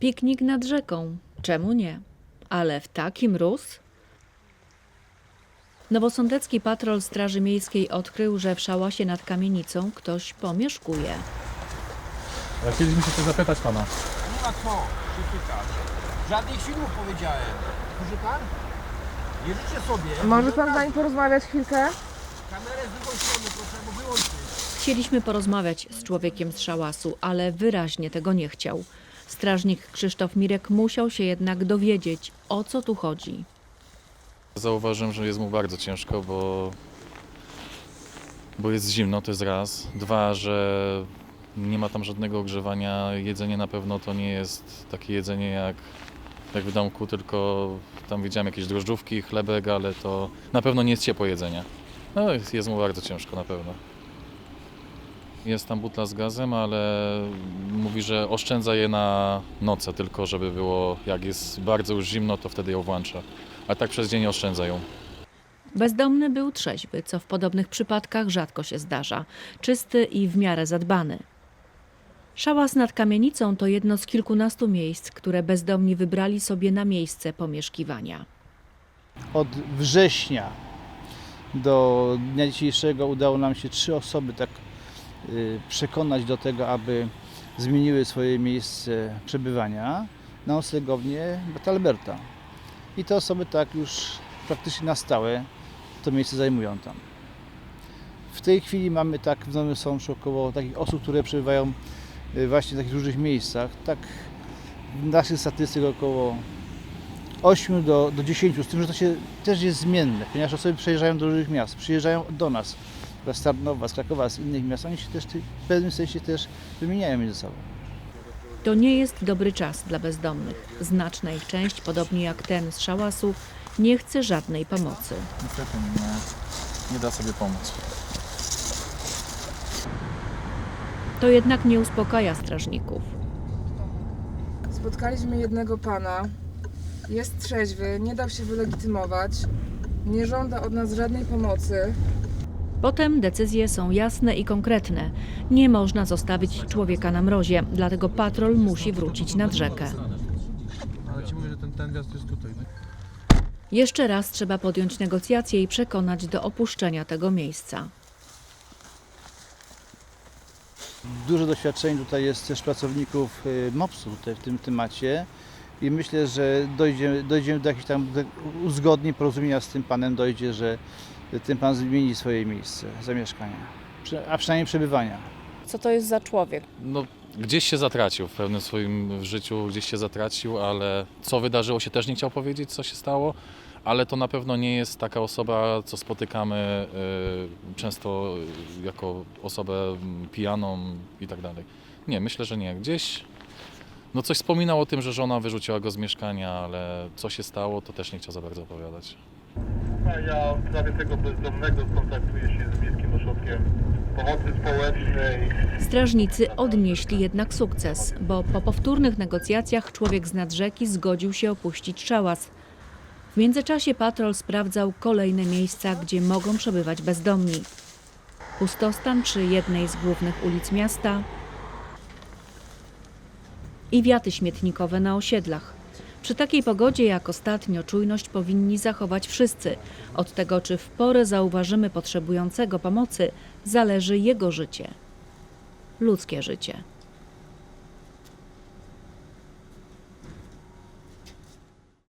Piknik nad rzeką. Czemu nie? Ale w taki mróz? Nowosądecki patrol Straży Miejskiej odkrył, że w szałasie nad kamienicą ktoś pomieszkuje. Ale Chcieliśmy się coś zapytać pana. Nie ma co się pytać. Żadnych filmów powiedziałem. Słyszy pan? Nie życzę sobie. Może pan z nami porozmawiać chwilkę? Kamerę z drugą strony proszę mu wyłączyć. Chcieliśmy porozmawiać z człowiekiem z szałasu, ale wyraźnie tego nie chciał. Strażnik Krzysztof Mirek musiał się jednak dowiedzieć, o co tu chodzi. Zauważyłem, że jest mu bardzo ciężko, bo, bo jest zimno, to jest raz. Dwa, że nie ma tam żadnego ogrzewania. Jedzenie na pewno to nie jest takie jedzenie jak, jak w domku, tylko tam widziałem jakieś drożdżówki, chlebek, ale to na pewno nie jest ciepłe jedzenie. No, jest, mu bardzo ciężko na pewno. Jest tam butla z gazem, ale mówi, że oszczędza je na noce, tylko żeby było, jak jest bardzo już zimno, to wtedy ją włącza. A tak przez dzień oszczędza ją. Bezdomny był trzeźwy, co w podobnych przypadkach rzadko się zdarza, czysty i w miarę zadbany. Szałas nad kamienicą to jedno z kilkunastu miejsc, które bezdomni wybrali sobie na miejsce pomieszkiwania. Od września do dnia dzisiejszego udało nam się trzy osoby tak przekonać do tego, aby zmieniły swoje miejsce przebywania na noclegownię Alberta. I te osoby tak już praktycznie na stałe to miejsce zajmują tam. W tej chwili mamy tak w Nowym Sączu około takich osób, które przebywają y, właśnie w takich różnych miejscach. Tak w naszych statystykach około 8 do, do 10, z tym, że to się też jest zmienne, ponieważ osoby przejeżdżają do różnych miast, przyjeżdżają do nas, z Tarnowa, z Krakowa, z innych miast, oni się też w pewnym sensie też wymieniają między sobą. To nie jest dobry czas dla bezdomnych. Znaczna ich część, podobnie jak ten z szałasu, nie chce żadnej pomocy. Niestety nie, nie da sobie pomóc. To jednak nie uspokaja strażników. Spotkaliśmy jednego pana. Jest trzeźwy, nie dał się wylegitymować. Nie żąda od nas żadnej pomocy. Potem decyzje są jasne i konkretne. Nie można zostawić człowieka na mrozie, dlatego patrol musi wrócić nad rzekę. Ale ci mówię, że ten, ten jest tutaj. Jeszcze raz trzeba podjąć negocjacje i przekonać do opuszczenia tego miejsca. Dużo doświadczeń tutaj jest też pracowników y, MOPS-u tutaj w tym temacie i myślę, że dojdzie, dojdziemy do jakichś tam uzgodnień, porozumienia z tym panem dojdzie, że ten pan zmieni swoje miejsce zamieszkania, a przynajmniej przebywania. Co to jest za człowiek? No, gdzieś się zatracił w pewnym swoim życiu, gdzieś się zatracił, ale co wydarzyło się też nie chciał powiedzieć, co się stało, ale to na pewno nie jest taka osoba, co spotykamy y, często jako osobę pijaną i tak dalej. Nie, myślę, że nie. Gdzieś no coś wspominał o tym, że żona wyrzuciła go z mieszkania, ale co się stało, to też nie chciał za bardzo opowiadać. Ja w sprawie tego bezdomnego kontaktuję się z Miejskim Ośrodkiem Pomocy Społecznej. Strażnicy odnieśli jednak sukces, bo po powtórnych negocjacjach człowiek z nad rzeki zgodził się opuścić szałas. W międzyczasie patrol sprawdzał kolejne miejsca, gdzie mogą przebywać bezdomni. Pustostan przy jednej z głównych ulic miasta i wiaty śmietnikowe na osiedlach. Przy takiej pogodzie jak ostatnio czujność powinni zachować wszyscy. Od tego, czy w porę zauważymy potrzebującego pomocy, zależy jego życie. Ludzkie życie.